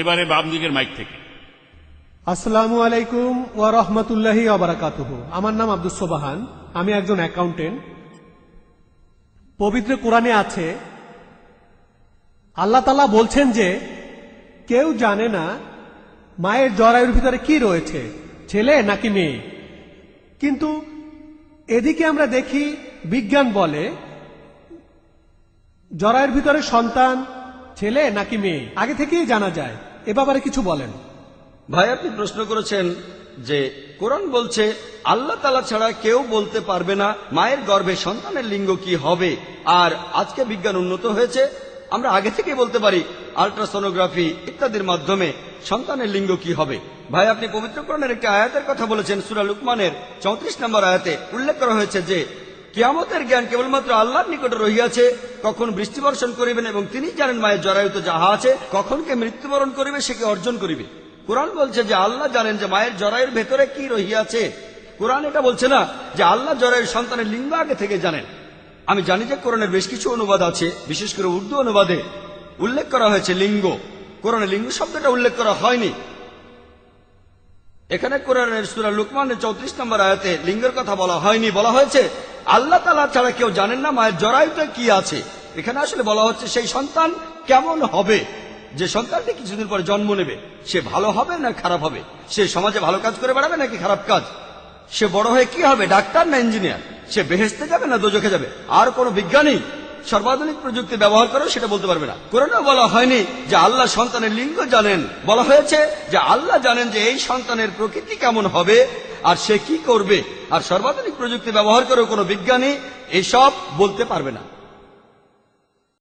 এবারে বাম দিকের মাইক থেকে। আসসালামু আলাইকুম ওয়া রহমতুল্লাহি আবরাকাতুহ আমার নাম আব্দুস সোবাহান। আমি একজন অ্যাকাউন্টেন্ট পবিত্র কোরআনে আছে, আল্লাহ তালা বলছেন যে, কেউ জানে না মায়ের জরায়ুর ভিতরে কি রয়েছে, ছেলে নাকি মেয়ে। কিন্তু এদিকে আমরা দেখি বিজ্ঞান বলে, জরায়ুর ভিতরে সন্তান ছেলে নাকি মেয়ে? আগে থেকেই জানা যায়। এ ব্যাপারে কিছু বলেন। ভাই, আপনি প্রশ্ন করেছেন যে কোরআন বলছে, আল্লাহ তালা ছাড়া কেউ বলতে পারবে না মায়ের গর্ভে সন্তানের লিঙ্গ কি হবে। আর আজকে বিজ্ঞান উন্নত হয়েছে, আমরা আগে থেকে বলতে পারি, আল্ট্রাসোনোগ্রাফি ইত্যাদির মাধ্যমে সন্তানের লিঙ্গ কি হবে। ভাই, আপনি পবিত্র কোরআনের একটি আয়াতের কথা বলেছেন, সুরা লুকমানের চৌত্রিশ নম্বর আয়াতে উল্লেখ করা হয়েছে যে কিয়ামতের জ্ঞান কেবলমাত্র আল্লাহর নিকটে রহিয়াছে, কখন বৃষ্টি বর্ষণ করিবেন এবং তিনি জানেন মায়ের জরায়ুতে যাহা আছে, কখন কে মৃত্যুবরণ করিবে, সে কে অর্জন করিবে। কোরআন বলছে যে আল্লাহ জানেন যে মায়ের জরায়ুর ভেতরে কি রহিয়াছে। কোরআন এটা বলছে না যে আল্লাহ জরায়ুর সন্তানের লিঙ্গ আগে থেকে জানেন। আমি জানি যে কোরআনের বেশ কিছু অনুবাদ আছে, বিশেষ করে উর্দু অনুবাদে উল্লেখ করা হয়েছে লিঙ্গ। কোরআনে লিঙ্গ শব্দটা উল্লেখ করা হয়নি। এখানে কোরআনের সুরা লুকমানের চৌত্রিশ নম্বর আয়াতে লিঙ্গের কথা বলা হয়নি। বলা হয়েছে আল্লাহ তালা ছাড়া কেউ জানেন না মায়ের জরায়ুতে কি আছে। এখানে আসলে বলা হচ্ছে সেই সন্তান কেমন হবে? যে সন্তানটি কিছুদিন পরে জন্ম নেবে, সে ভালো হবে না খারাপ হবে? সে সমাজে ভালো কাজ করে বেড়াবে নাকি খারাপ কাজ? সে বড় হয়ে কি হবে? ডাক্তার না ইঞ্জিনিয়ার? সে বেহেস্তে যাবে না দোজখে যাবে? আর কোনো বিজ্ঞানী সর্বাধুনিক প্রযুক্তি ব্যবহার করেও সেটা বলতে পারবে না। কোরআনে বলা হয়নি যে আল্লাহ সন্তানের লিঙ্গ জানেন। বলা হয়েছে যে আল্লাহ জানেন যে এই সন্তানের প্রকৃতি কেমন হবে আর সে কি করবে? আর সর্বাধুনিক প্রযুক্তি ব্যবহার করেও কোনো বিজ্ঞানী এসব বলতে পারবে না।